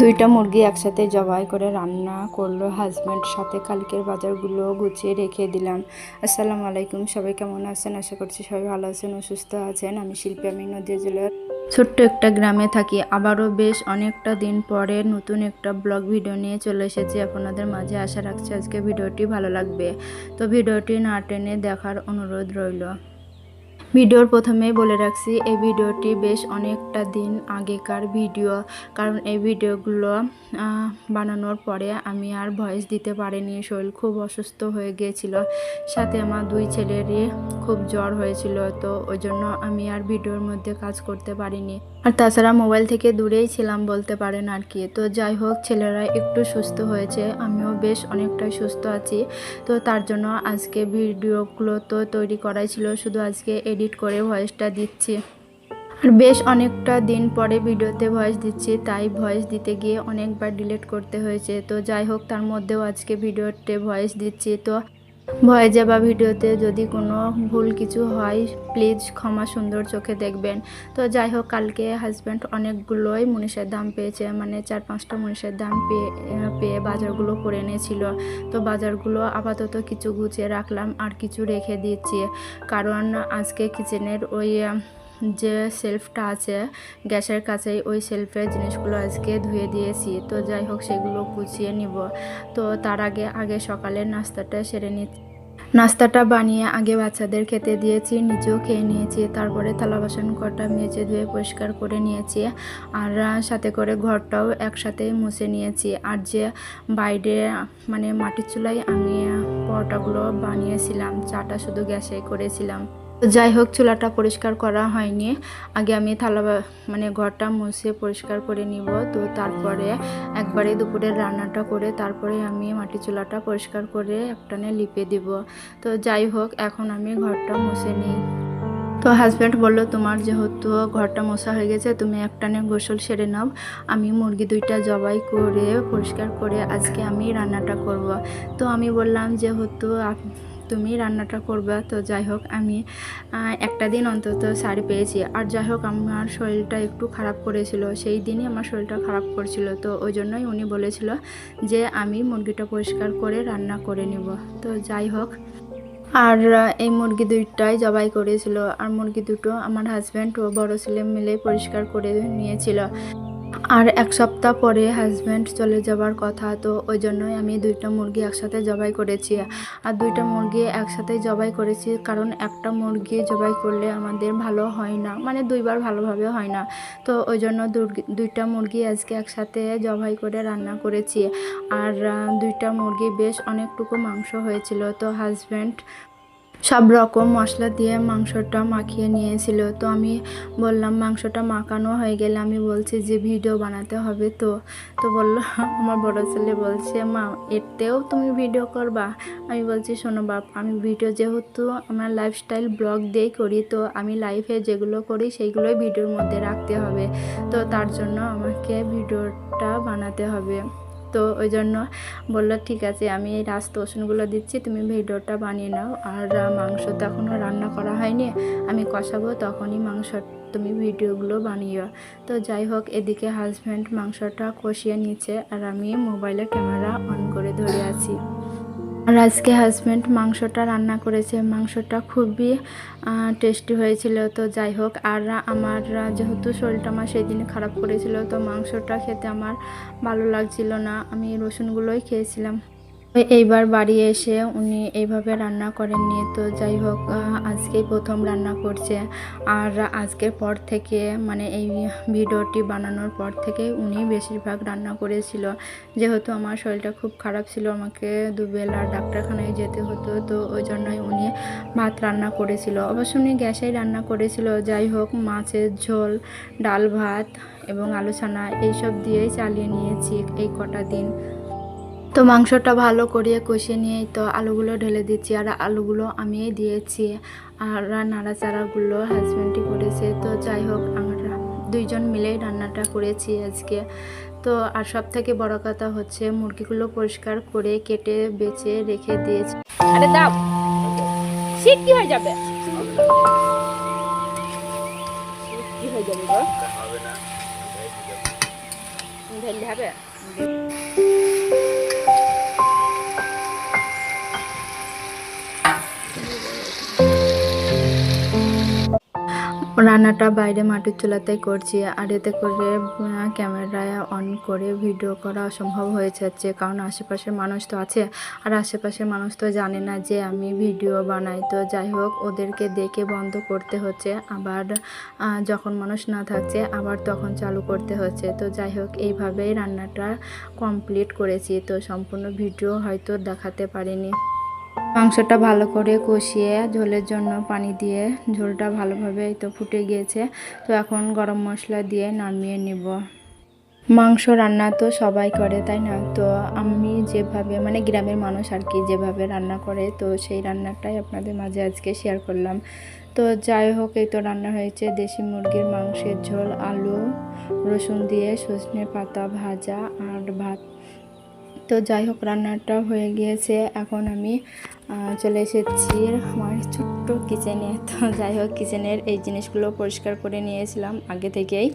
দুইটা মুরগি একসাথে জবাই করে রান্না করল হাজব্যান্ড সাথে। কালকের বাজারগুলো গুছিয়ে রেখে দিলাম। আসসালামু আলাইকুম, সবাই কেমন আছেন? আশা করছি সবাই ভালো আছেন ও সুস্থ আছেন। আমি শিল্পী আমি নদীয়া জেলার ছোট্ট একটা গ্রামে থাকি। আবারও বেশ অনেকটা দিন পরে নতুন একটা ব্লগ ভিডিও নিয়ে চলে এসেছি। আপনাদের মাঝে আশা রাখছি আজকে ভিডিওটি ভালো লাগবে। তো ভিডিওটি না টেনে দেখার অনুরোধ রইল। ভিডিওর প্রথমেই বলে রাখছি, এই ভিডিওটি বেশ অনেকটা দিন আগেকার ভিডিও। কারণ এই ভিডিওগুলো বানানোর পরে আমি আর ভয়েস দিতে পারিনি, শরীর খুব অসুস্থ হয়ে গিয়েছিল। সাথে আমার দুই ছেলেরই খুব জ্বর হয়েছিল, তো ওই জন্য আমি আর ভিডিওর মধ্যে কাজ করতে পারিনি। আর তাছাড়া মোবাইল থেকে দূরেই ছিলাম বলতে পারেন আর কি। তো যাই হোক, ছেলেরা একটু সুস্থ হয়েছে, আমিও বেশ অনেকটাই সুস্থ আছি। তো তার জন্য আজকে ভিডিওগুলো তো তৈরি করাই ছিল, শুধু আজকে এডিট করে ভয়েসটা দিচ্ছি। আর বেশ অনেকটা দিন পরে ভিডিওতে ভয়েস দিচ্ছি, তাই ভয়েস দিতে গিয়ে অনেকবার ডিলিট করতে হয়েছে। তো যাই হোক, তার মধ্যেও আজকে ভিডিওতে ভয়েস দিচ্ছি। তো ভয়েসে বা ভিডিওতে। যদি কোনো ভুল কিছু হয় প্লিজ ক্ষমা সুন্দর চোখে দেখবেন। তো যাই হোক, কালকে হাজব্যান্ড অনেকগুলোই মুনিষের দাম পেয়েছে। মানে চার পাঁচটা মুনিষের দাম পেয়ে পেয়ে বাজারগুলো করে এনেছিল। তো বাজারগুলো আপাতত কিছু গুছিয়ে রাখলাম আর কিছু রেখে দিচ্ছি। কারণ আজকে কিচেনের ওই যে সেলফটা আছে, গ্যাসের কাছেই ওই সেলফের জিনিসগুলো আজকে ধুয়ে দিয়েছি। তো যাই হোক, সেগুলো গুছিয়ে নিব। তো তার আগে আগে সকালের নাস্তাটা সেরে নিচ্ছি নাস্তাটা বানিয়ে আগে বাচ্চাদের খেতে দিয়েছি, নিজেও খেয়ে নিয়েছি। তারপরে থালা বাসন কটা মেজে ধুয়ে পরিষ্কার করে নিয়েছি। আর, সাথে করে ঘরটাও একসাথে মুছে নিয়েছি। আর যে বাইরে মানে মাটির চুলায় আমি পরোটাগুলো বানিয়েছিলাম, চাটা শুধু গ্যাসে করেছিলাম। যাই হোক, চুলাটা পরিষ্কার করা হয়নি। আগে আমি থালা মানে ঘরটা মুছে পরিষ্কার করে নিব। তো তারপরে একবারে দুপুরের রান্নাটা করে তারপরে আমি মাটি চুলাটা পরিষ্কার করে একটানে লিপে দিব। তো যাই হোক, এখন আমি ঘরটা মুছে নিই। তো হাজব্যান্ড বলল, তোমার যেহেতু ঘরটা মোছা হয়ে গেছে, তুমি একটানে গোসল সেরে নাও। আমি মুরগি দুইটা জবাই করে পরিষ্কার করে আজকে আমি রান্নাটা করব। তো আমি বললাম, যেহেতু তুমি রান্নাটা করবে। তো যাই হোক, আমি একটা দিন অন্তত শাড়ি পেয়েছি। আর যাই হোক, আমার শরীরটা একটু খারাপ করেছিল। সেই দিনই আমার শরীরটা খারাপ করছিল। তো ওই জন্যই উনি বলেছিল যে, আমি মুরগিটা পরিষ্কার করে রান্না করে নিব। তো যাই হোক, আর এই মুরগি দুইটাই জবাই করেছিল। আর মুরগি দুটো আমার হাজব্যান্ড ও বড় ছেলে মিলে পরিষ্কার করে নিয়েছিল। আর এক সপ্তাহ পরে হাজব্যান্ড চলে যাবার কথা, তো ওই জন্যই আমি দুইটা মুরগি একসাথে জবাই করেছি। আর দুইটা মুরগি একসাথে জবাই করেছি, কারণ একটা মুরগি জবাই করলে আমাদের ভালো হয় না মানে দুইবার ভালোভাবে হয় না। তো ওই জন্য দুইটা মুরগি আজকে একসাথে জবাই করে রান্না করেছি। আর দুইটা মুরগি বেশ অনেকটুকু মাংস হয়েছিল, তো হাজব্যান্ড সব রকম মশলা দিয়ে মাংসটা মাখিয়ে নিয়েছিল। তো আমি বললাম, মাংসটা মাখানো হয়ে গেলে আমি বলছি যে, ভিডিও বানাতে হবে তো। তো বলল, আমার বড় ছেলে বলছে, মা, এতেও তুমি ভিডিও করবা? আমি বলছি, শোনো বাপ, আমি ভিডিও যেহেতু আমার লাইফস্টাইল ব্লগ দিয়েই করি, তো আমি লাইফে যেগুলো করি সেইগুলোই ভিডিওর মধ্যে রাখতে হবে। তো তার জন্য আমাকে ভিডিওটা বানাতে হবে। তো ওই জন্য বলল, ঠিক আছে, আমি এই রাস্তা রসুনগুলো দিচ্ছি, তুমি ভিডিওটা বানিয়ে নাও। আর মাংস তো এখনও রান্না করা হয়নি। আমি কষাবো, তখনই মাংস, তুমি ভিডিওগুলো বানিও তো যাই হোক, এদিকে হাজব্যান্ড মাংসটা কষিয়ে নিচ্ছে আর আমি মোবাইলে ক্যামেরা অন করে ধরে আছি। আর আজকে হাজব্যান্ড মাংসটা রান্না করেছে। মাংসটা খুবই টেস্টি হয়েছিল। তো যাই হোক, আর আমার যেহেতু শরীরটা আমার সেই দিন খারাপ করেছিল, তো মাংসটা খেতে আমার ভালো লাগছিল না। আমি রসুনগুলোই খেয়েছিলাম। এইবার বাড়ি এসে উনি এইভাবে রান্না করেননি। তো যাই হোক আজকেই প্রথম রান্না করছে। আর আজকের পর থেকে মানে এই ভিডিওটি বানানোর পর থেকে উনি বেশিরভাগ রান্না করেছিল। যেহেতু আমার শরীরটা খুব খারাপ ছিল, আমাকে দুবেলা ডাক্তারখানায় যেতে হতো, তো ওই জন্যই উনি ভাত রান্না করেছিল। অবশ্য উনি গ্যাসেই রান্না করেছিল। যাই হোক, মাছের ঝোল, ডাল ভাত এবং আলু ছানা এইসব দিয়েই চালিয়ে নিয়েছি এই কটা দিন। তো মাংসটা ভালো করিয়ে কষিয়ে নিয়ে তো আলুগুলো ঢেলে দিচ্ছি আর আলুগুলো আমিই দিয়েছি। আর নাড়াচাড়াগুলো হাজব্যান্ডই করেছে তো যাই হোক আমরা দুইজন মিলেই রান্নাটা করেছি আজকে। তো আর সব থেকে বড় কথা হচ্ছে মুরগিগুলো পরিষ্কার করে কেটে বেছে রেখে দিয়েছি। আরে দাও। শীত কি হয়ে যাবে? কি হয়ে যাবে গো? ঢেললে হবে? রান্নাটা বাইরে মাটির চুলাতেই করছি, আর এতে করে ক্যামেরায় অন করে ভিডিও করা অসম্ভব হয়ে যাচ্ছে কারণ আশেপাশের মানুষ তো আছে, আর আশেপাশের মানুষ তো জানে না যে আমি ভিডিও বানাই। তো যাই হোক, ওদেরকে দেখে বন্ধ করতে হচ্ছে, আবার যখন মানুষ না থাকছে, আবার তখন চালু করতে হচ্ছে। তো যাই হোক, এইভাবেই রান্নাটা কমপ্লিট করেছি, তো সম্পূর্ণ ভিডিও হয়তো দেখাতে পারিনি। মাংসটা ভালো করে কষিয়ে ঝোলের জন্য পানি দিয়ে ঝোলটা ভালোভাবে তো ফুটে গিয়েছে। তো এখন গরম মশলা দিয়ে নামিয়ে নিব। মাংস রান্না তো সবাই করে, তাই না? তো আমি যেভাবে মানে গ্রামের মানুষ আর কি যেভাবে রান্না করে, তো সেই রান্নাটাই আপনাদের মাঝে আজকে শেয়ার করলাম। তো যাই হোক, এই তো রান্না হয়েছে দেশি মুরগির মাংসের ঝোল, আলু, রসুন দিয়ে সজনে পাতা ভাজা আর ভাত। তো যাই হোক, রান্নাটা হয়ে গিয়েছে। এখন আমি চলে এসেছি আমার ছোট্ট কিচেনে। তো যাই হোক, কিচেনের এই জিনিসগুলো পরিষ্কার করে নিয়েছিলাম আগে থেকেই।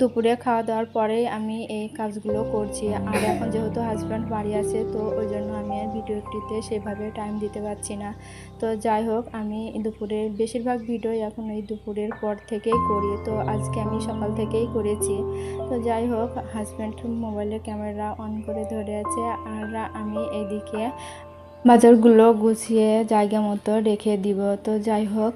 দুপুরে খাওয়া দাওয়ার পরেই আমি এই কাজগুলো করছি। আর এখন যেহেতু হাজব্যান্ড বাড়ি আছে, তো ওই জন্য আমি আর ভিডিওটিতে সেভাবে টাইম দিতে পারছি না। তো যাই হোক, আমি দুপুরের বেশিরভাগ ভিডিও এখন এই দুপুরের পর থেকেই করি। তো আজকে আমি সকাল থেকেই করেছি। তো যাই হোক হাজব্যান্ড মোবাইলে ক্যামেরা অন করে ধরে আছে। আর আমি এইদিকে বাজারগুলো গুছিয়ে জায়গা মতো রেখে দিব। তো যাই হোক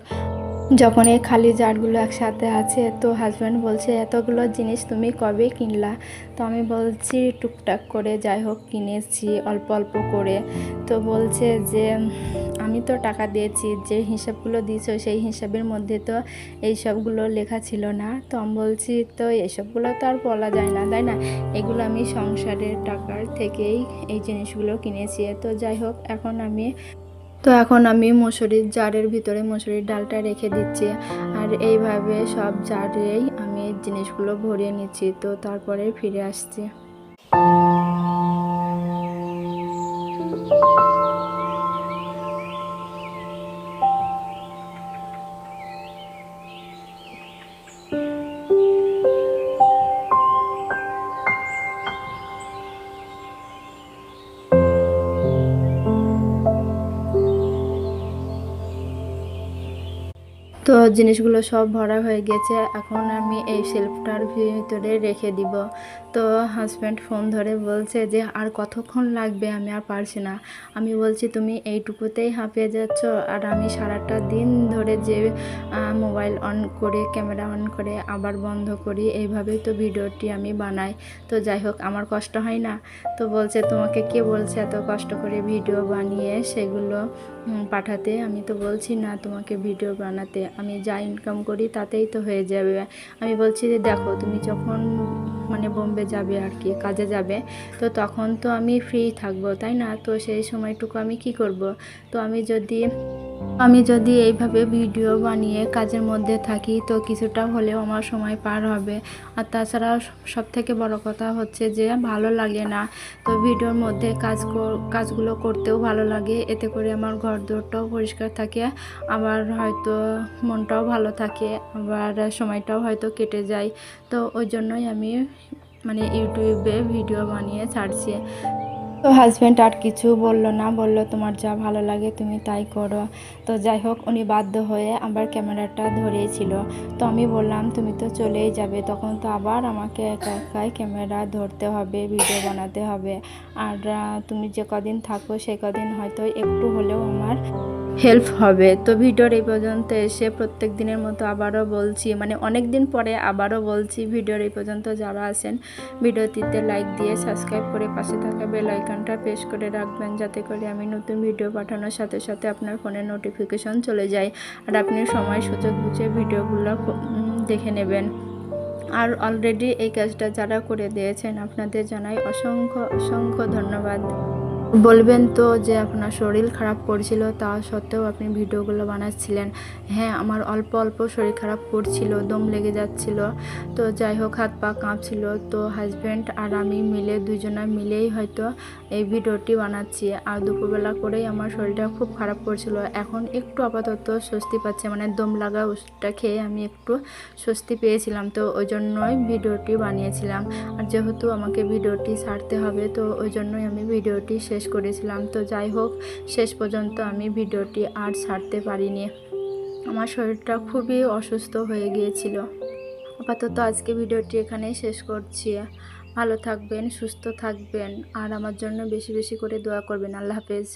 যখন এই খালি জারগুলো একসাথে আছে, তো হাজব্যান্ড বলছে, এতগুলো জিনিস তুমি কবে কিনলা? তো আমি বলছি, টুকটাক করে, যাই হোক, কিনেছি, অল্প অল্প করে। তো বলছে যে, আমি তো টাকা দিয়েছি, যে হিসাবগুলো দিয়েছ, সেই হিসাবের মধ্যে তো এই সবগুলো লেখা ছিল না। তো আমি বলছি, তো এসবগুলো তো আর বলা যায় না, তাই না? এগুলো আমি সংসারের টাকার থেকেই এই জিনিসগুলো কিনেছি। তো যাই হোক, এখন আমি তো এখন আমি মুসুরির জারের ভিতরে মুসুরির ডালটা রেখে দিচ্ছি। আর এইভাবে সব জারেই আমি জিনিসগুলো ভরিয়ে নিচ্ছি। তো তারপরে ফিরে আসছি। জিনিসগুলো সব ভরা হয়ে গেছে, এখন আমি এই শেলফটার ভিতরে রেখে দিব। তো হাজব্যান্ড ফোন ধরে বলছে যে, আর কতক্ষণ লাগবে? আমি আর পারছি না। আমি বলছি, তুমি এইটুকুতেই হাঁপিয়ে যাচ্ছ, আর আমি সারাটা দিন ধরে যে মোবাইল অন করে, ক্যামেরা অন করে আবার বন্ধ করি, এইভাবেই তো ভিডিওটি আমি বানাই। তো যাই হোক, আমার কষ্ট হয় না। তো বলছে, তোমাকে কে বলছে এত কষ্ট করে ভিডিও বানিয়ে সেগুলো পাঠাতে? আমি তো বলছি, না, তোমাকে ভিডিও বানাতে। আমি যা ইনকাম করি তাতেই তো হয়ে যাবে। আমি বলছি যে দেখো, তুমি যখন মানে বোম্বে যাবে আর কি, কাজে যাবে, তো তখন তো আমি ফ্রি থাকব, তাই না? তো সেই সময়টুকু আমি কি করব? তো আমি যদি আমি যদি এইভাবে ভিডিও বানিয়ে কাজের মধ্যে থাকি, তো কিছুটা হলেও আমার সময় পার হবে। আর তাছাড়া সব থেকে বড় কথা হচ্ছে যে, ভালো লাগে না। তো ভিডিওর মধ্যে কাজ কাজগুলো করতেও ভালো লাগে। এতে করে আমার ঘর দোরটাও পরিষ্কার থাকে। আবার হয়তো মনটাও ভালো থাকে। আবার সময়টাও হয়তো কেটে যায়। তো ওই জন্যই আমি মানে ইউটিউবে ভিডিও বানিয়ে ছাড়ছি। তো হাজব্যান্ড আর কিছু বলল না, বলল তোমার যা ভালো লাগে তুমি তাই করো। তো যাই হোক, উনি বাধ্য হয়ে আবার ক্যামেরাটা ধরেছিল। তো আমি বললাম, তুমি তো চলেই যাবে, তখন তো আবার আমাকে একা একাই ক্যামেরা ধরতে হবে ভিডিও বানাতে হবে। আর তুমি যে কদিন থাকো, সে কদিন হয়তো একটু হলেও আমার হেল্প হবে। তো ভিডিওর এই পর্যন্ত এসে প্রত্যেক দিনের মতো আবারও বলছি মানে অনেক দিন পরে আবারও বলছি ভিডিওর এই পর্যন্ত যারা আছেন, ভিডিওটিতে লাইক দিয়ে সাবস্ক্রাইব করে পাশে থাকা বেল আইকনটা প্রেস করে রাখবেন যাতে করে আমি নতুন ভিডিও পাঠানোর সাথে সাথে আপনার ফোনে নোটিফিকেশন চলে যায় আর আপনি সময়, সুযোগ বুঝে ভিডিওগুলো দেখে নেবেন। আর অলরেডি এই কাজটা যারা করে দিয়েছেন, আপনাদের জানাই অসংখ্য অসংখ্য ধন্যবাদ। বলবেন তো যে আপনার শরীর খারাপ করছিল, তা সত্ত্বেও আপনি ভিডিওগুলো বানাচ্ছিলেন। হ্যাঁ আমার অল্প অল্প শরীর খারাপ করছিল, দম লেগে যাচ্ছিল। তো যাই হোক, হাত পা কাঁপছিল। তো হাজব্যান্ড আর আমি মিলে দুজনা মিলেই হয়তো এই ভিডিওটি বানাচ্ছি। আর দুপুরবেলা করেই আমার শরীরটা খুব খারাপ করছিল। এখন একটু আপাতত স্বস্তি পাচ্ছে। মানে দম লাগা ওষুধটা খেয়ে আমি একটু স্বস্তি পেয়েছিলাম। তো ওই জন্যই ভিডিওটি বানিয়েছিলাম। আর যেহেতু আমাকে ভিডিওটি ছাড়তে হবে, তো ওই জন্যই আমি ভিডিওটি শেষ করেছিলাম। তো যাই হোক, শেষ পর্যন্ত আমি ভিডিওটি আর ছাড়তে পারিনি। আমার শরীরটা খুবই অসুস্থ হয়ে গিয়েছিল। আপাতত আজকে ভিডিওটি এখানেই শেষ করছি। ভালো থাকবেন, সুস্থ থাকবেন, আর আমার জন্য বেশি বেশি করে দোয়া করবেন। আল্লাহ হাফেজ।